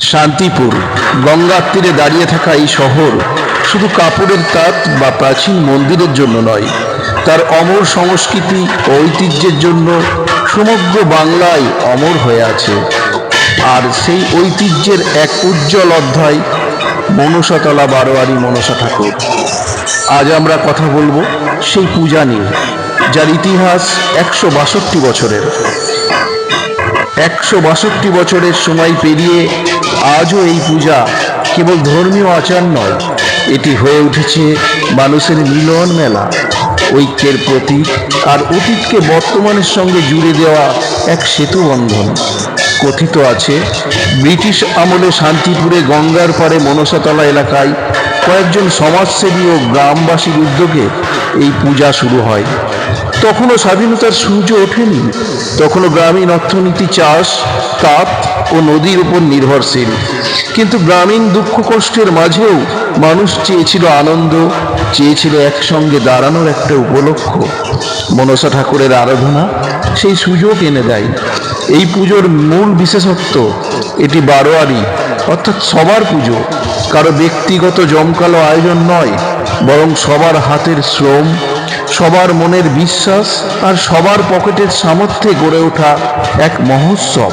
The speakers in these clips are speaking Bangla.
শান্তিপুর গঙ্গার তীরে দাঁড়িয়ে থাকা এই শহর শুধু কাপড়ের তাঁত বা প্রাচীন মন্দিরের জন্য নয়, তার অমর সংস্কৃতি ও ঐতিহ্যের জন্য সমগ্র বাংলায় অমর হয়ে আছে। আর সেই ঐতিহ্যের এক উজ্জ্বল অধ্যায়, মনসাতলা বারোয়ারি মনসা ঠাকুর। আজ আমরা কথা বলব সেই পূজা নিয়ে, যার ইতিহাস একশো বাষট্টি বছরের। একশো বাষট্টি বছরের সময় পেরিয়ে আজও এই পূজা কেবল ধর্মীয় আচার নয়, এটি হয়ে উঠেছে মানুষের মিলন মেলা। ঐক্যের প্রতীক আর অতীতকে বর্তমানের সঙ্গে জুড়ে দেওয়া এক সেতু বন্ধন। কথিত আছে, ব্রিটিশ আমলে শান্তিপুরে গঙ্গার পাড়ে মনসাতলা এলাকায় কয়েকজন সমাজসেবী ও গ্রামবাসীর উদ্যোগে এই পূজা শুরু হয়। তখনও স্বাধীনতার সূর্য ওঠেনি, তখনও গ্রামীণ অর্থনীতি চাষ, তাঁত ও নদীর উপর নির্ভরশীল। কিন্তু গ্রামীণ দুঃখ কষ্টের মাঝেও মানুষ চেয়েছিল আনন্দ, চেয়েছিল একসঙ্গে দাঁড়ানোর একটা উপলক্ষ। মনসা ঠাকুরের আরাধনা সেই সুযোগ এনে দেয়। এই পুজোর মূল বিশেষত্ব, এটি বারোয়ারি, অর্থাৎ সবার পুজো। কারও ব্যক্তিগত জমকালো আয়োজন নয়, বরং সবার হাতের শ্রম, সবার মনের বিশ্বাস আর সবার পকেটের সামর্থ্যে গড়ে ওঠা এক মহোৎসব।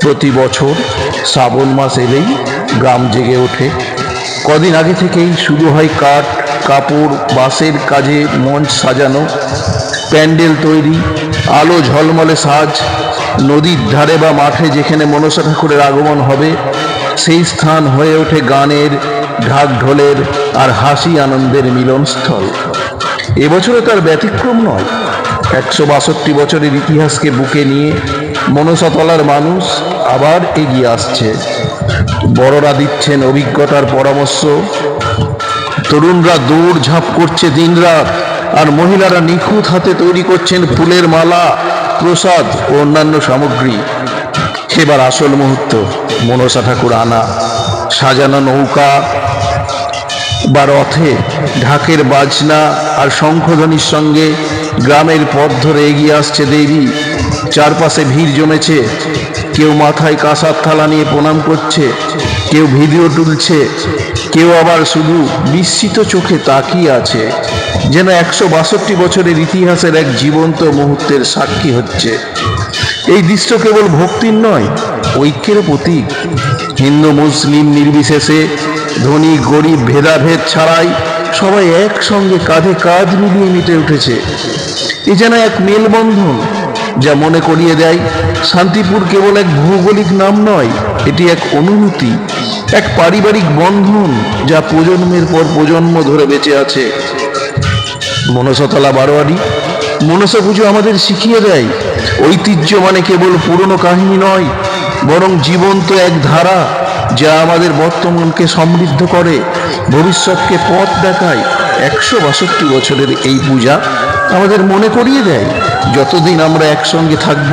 প্রতি বছর শ্রাবণ মাস এলেই গ্রাম জেগে ওঠে। কদিন আগে থেকেই শুরু হয় কাঠ, কাপড়, বাঁশের কাজে মঞ্চ সাজানো, প্যান্ডেল তৈরি, আলো ঝলমলে সাজ, নদীর ধারে বা মাঠে যেখানে মনসা ঠাকুরের আগমন হবে, সেই স্থান হয়ে ওঠে গানের ঢাক ঢোলের আর হাসি আনন্দের মিলনস্থল। এবছরে তার ব্যতিক্রম নয়, একশো বাষট্টি বছরের ইতিহাসকে বুকে নিয়ে মনসাতলার মানুষ আবার এগিয়ে আসছে। বড়রা দিচ্ছেন অভিজ্ঞতার পরামর্শ। তরুণরা দৌড় ঝাঁপ করছে দিনরাত। আর মহিলারা নিখুঁত হাতে তৈরি করছেন ফুলের মালা, প্রসাদ ও অন্যান্য সামগ্রী। এবার আসল মুহূর্ত, মনসা ঠাকুর আনা। সাজানো নৌকা বা রথে ঢাকের বাজনা আর শঙ্খধ্বনির সঙ্গে গ্রামের পথ ধরে এগিয়ে আসছে দেবী। চারপাশে ভিড় জমেছে। কেউ মাথায় কাঁসার থালা নিয়ে প্রণাম করছে, কেউ ভিডিও তুলছে, কেউ আবার শুধু বিস্মিত চোখে তাকিয়ে আছে। যেন একশো বাষট্টি বছরের ইতিহাসের এক জীবন্ত মুহূর্তের সাক্ষী হচ্ছে। এই দৃশ্য কেবল ভক্তির নয়, ঐক্যের প্রতীক। হিন্দু, মুসলিম নির্বিশেষে ধনী, গরিব, ভেদাভেদ ছাড়াই সবাই একসঙ্গে কাঁধে কাঁধ মিলিয়ে মিটে উঠেছে। এ যেন এক মেলবন্ধন যা মনে করিয়ে দেয়, শান্তিপুর কেবল এক ভৌগোলিক নাম নয়, এটি এক অনুভূতি, এক পারিবারিক বন্ধন যা প্রজন্মের পর প্রজন্ম ধরে বেঁচে আছে। মনসতলা বারোয়ারি, মনসা পুজো আমাদের শিখিয়ে দেয়, ঐতিহ্য মানে কেবল পুরনো কাহিনী নয়, বরং জীবন্ত এক ধারা যা আমাদের বর্তমানকে সমৃদ্ধ করে, ভবিষ্যৎকে পথ দেখায় একশো বাষট্টি বছরের এই পূজা আমাদের মনে করিয়ে দেয়। যতদিন আমরা একসঙ্গে থাকব,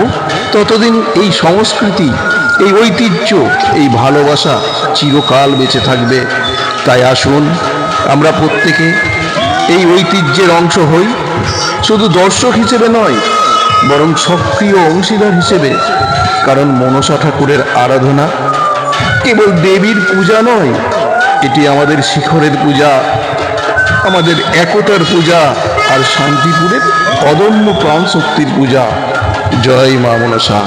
ততদিন এই সংস্কৃতি, এই ঐতিহ্য, এই ভালোবাসা চিরকাল বেঁচে থাকবে। তাই আসুন, আমরা প্রত্যেকে এই ঐতিহ্যের অংশ হই। শুধু দর্শক হিসেবে নয়, বরং সক্রিয় অংশীদার হিসেবে। কারণ মনসা ঠাকুরের আরাধনা কেবল দেবীর পূজা নয়, এটি আমাদের শিখরের পূজা। আমাদের একতার পূজা আর শান্তিপুরের অদম্য প্রাণ শক্তির পূজা। জয় মা মনসা।